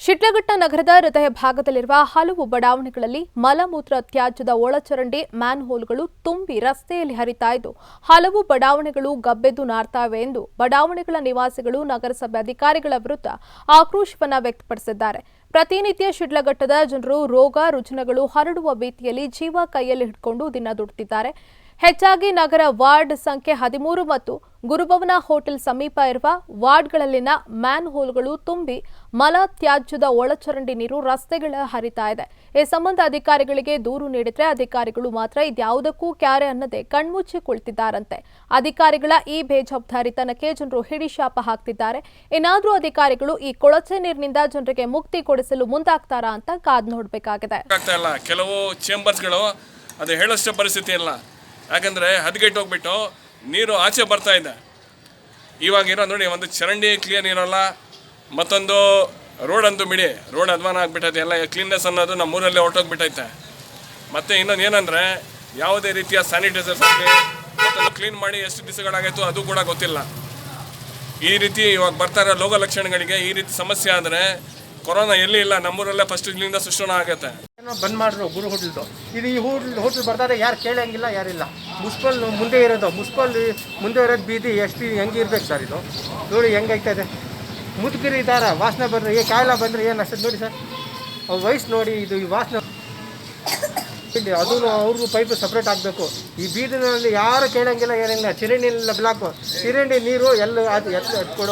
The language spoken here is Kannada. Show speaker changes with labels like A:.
A: ಶಿಡ್ಲಘಟ್ಟ ನಗರದ ಹೃದಯ ಭಾಗದಲ್ಲಿರುವ ಹಲವು ಬಡಾವಣೆಗಳಲ್ಲಿ ಮಲಮೂತ್ರ ತ್ಯಾಜ್ಯದ ಒಳಚರಂಡಿ ಮ್ಯಾನ್ಹೋಲ್ಗಳು ತುಂಬಿ ರಸ್ತೆಯಲ್ಲಿ ಹರಿತಾ ಇದ್ದು, ಹಲವು ಬಡಾವಣೆಗಳು ಗಬ್ಬೆದ್ದು ನಾರ್ತಾವೆ ಎಂದು ಬಡಾವಣೆಗಳ ನಿವಾಸಿಗಳು ನಗರಸಭೆ ಅಧಿಕಾರಿಗಳ ವಿರುದ್ಧ ಆಕ್ರೋಶವನ್ನು ವ್ಯಕ್ತಪಡಿಸಿದ್ದಾರೆ. ಪ್ರತಿನಿತ್ಯ ಶಿಡ್ಲಘಟ್ಟದ ಜನರು ರೋಗ, ರುಜಿನಗಳು ಹರಡುವ ಭೀತಿಯಲ್ಲಿ ಜೀವ ಕೈಯಲ್ಲಿ ಹಿಡ್ಕೊಂಡು ದಿನ ದುಡ್ತಿದ್ದಾರೆ. ಹೆಚ್ಚಾಗಿ ನಗರ ವಾರ್ಡ್ ಸಂಖ್ಯೆ ಹದಿಮೂರು ಮತ್ತು ಗುರುಭವನ ಹೋಟೆಲ್ ಸಮೀಪ ಇರುವ ವಾರ್ಡ್ಗಳಲ್ಲಿನ ಮ್ಯಾನ್ ಹೋಲ್ಗಳು ತುಂಬಿ ಮಲ ತ್ಯಾಜ್ಯದ ಒಳಚರಂಡಿ ನೀರು ರಸ್ತೆಗಳ ಹರಿತಾ ಇದೆ. ಈ ಸಂಬಂಧ ಅಧಿಕಾರಿಗಳಿಗೆ ದೂರು ನೀಡಿದ್ರೆ ಅಧಿಕಾರಿಗಳು ಮಾತ್ರ ಇದ್ಯಾವುದಕ್ಕೂ ಕ್ಯಾರೆ ಅನ್ನದೆ ಕಣ್ಮುಚ್ಚಿ ಕುಳಿತಿದ್ದಾರಂತೆ. ಅಧಿಕಾರಿಗಳ ಈ ಬೇಜವಾಬ್ದಾರಿತನಕ್ಕೆ ಜನರು ಹಿಡಿಶಾಪ ಹಾಕ್ತಿದ್ದಾರೆ. ಏನಾದರೂ ಅಧಿಕಾರಿಗಳು ಈ ಕೊಳಚೆ ನೀರಿನಿಂದ ಜನರಿಗೆ ಮುಕ್ತಿ ಕೊಡಿಸಲು ಮುಂದಾಗ್ತಾರಾ ಅಂತ ಕಾದ್ ನೋಡಬೇಕಾಗಿದೆ.
B: ಕೆಲವು ಚೇಂಬರ್ಸ್ಗಳು ಅದು ಹೇಳೋಷ್ಟು ಪರಿಸ್ಥಿತಿ ಇಲ್ಲ. ಯಾಕಂದರೆ ಹದಗೆಟ್ಟು ಹೋಗ್ಬಿಟ್ಟು ನೀರು ಆಚೆ ಬರ್ತಾ ಇದೆ. ಇವಾಗ ಇರೋ ನೋಡಿ, ಒಂದು ಚರಂಡಿ ಕ್ಲಿಯರ್ ಇರೋಲ್ಲ ಮತ್ತೊಂದು ರೋಡ್ ಅಂತೂ ಬಿಡಿ. ರೋಡ್ ಅಧ್ವಾನ ಆಗಿಬಿಟ್ಟೈತೆ, ಎಲ್ಲ ಕ್ಲೀನ್ನೆಸ್ ಅನ್ನೋದು ನಮ್ಮ ಊರಲ್ಲೇ ಹೊರಟೋಗ್ಬಿಟ್ಟೈತೆ. ಮತ್ತು ಇನ್ನೊಂದು ಏನಂದರೆ, ಯಾವುದೇ ರೀತಿಯ ಸ್ಯಾನಿಟೈಸರ್ಸ್ ಆಗಲಿ, ಮತ್ತೊಂದು ಕ್ಲೀನ್ ಮಾಡಿ ಎಷ್ಟು ದಿವಸಗಳಾಗಾಯಿತು ಅದು ಕೂಡ ಗೊತ್ತಿಲ್ಲ. ಈ ರೀತಿ ಇವಾಗ ಬರ್ತಾ ಇರೋ ಲೋಕ ಲಕ್ಷಣಗಳಿಗೆ ಈ ರೀತಿ ಸಮಸ್ಯೆ ಆದರೆ, ಕೊರೋನಾ ಎಲ್ಲಿ ಇಲ್ಲ, ನಮ್ಮೂರಲ್ಲೇ ಫಸ್ಟ್ ಇಲ್ಲಿಂದ ಸೃಷ್ಟನ ಆಗುತ್ತೆ.
C: ಬಂದ್ ಮಾಡಿದ್ರು ಗುರು ಹೋಟೆಲ್ದು. ಇದು ಈ ಹೋಟೆಲ್ ಹೋಟೆಲ್ ಬರ್ತಾರೆ ಯಾರು ಕೇಳಂಗಿಲ್ಲ, ಯಾರಿಲ್ಲ. ಮುನ್ಸಿಪಲ್ ಮುಂದೆ ಇರೋದು, ಮುನ್ಸಿಪಲ್ ಮುಂದೆ ಇರೋದು ಬೀದಿ ಎಷ್ಟು ಹೆಂಗೆ ಇರ್ಬೇಕು ಸರ್ ಇದು? ನೋಡಿ ಹೆಂಗೈತಾ ಇದೆ ಮುದುಕರು ಇದ್ದಾರೆ, ವಾಸನೆ ಬಂದರೆ, ಏ ಕಾಯಿಲೆ ಬಂದರೆ ಏನು ಅಷ್ಟೇ ನೋಡಿ ಸರ್. ಅವ್ರ ವಯಸ್ಸು ನೋಡಿ ಇದು ಈ ವಾಸನೆ. ಇಲ್ಲಿ ಅದು ಅವ್ರಿಗೂ ಪೈಪ್ ಸಪ್ರೇಟ್ ಆಗಬೇಕು. ಈ ಬೀದಿನಲ್ಲಿ ಯಾರು ಕೇಳಂಗಿಲ್ಲ, ಏನಿಲ್ಲ. ಚಿರಣಿಲ್ಲ ಬ್ಲಾಕು ಚಿರಣಿ ನೀರು ಎಲ್ಲ ಅದು ಎತ್ತ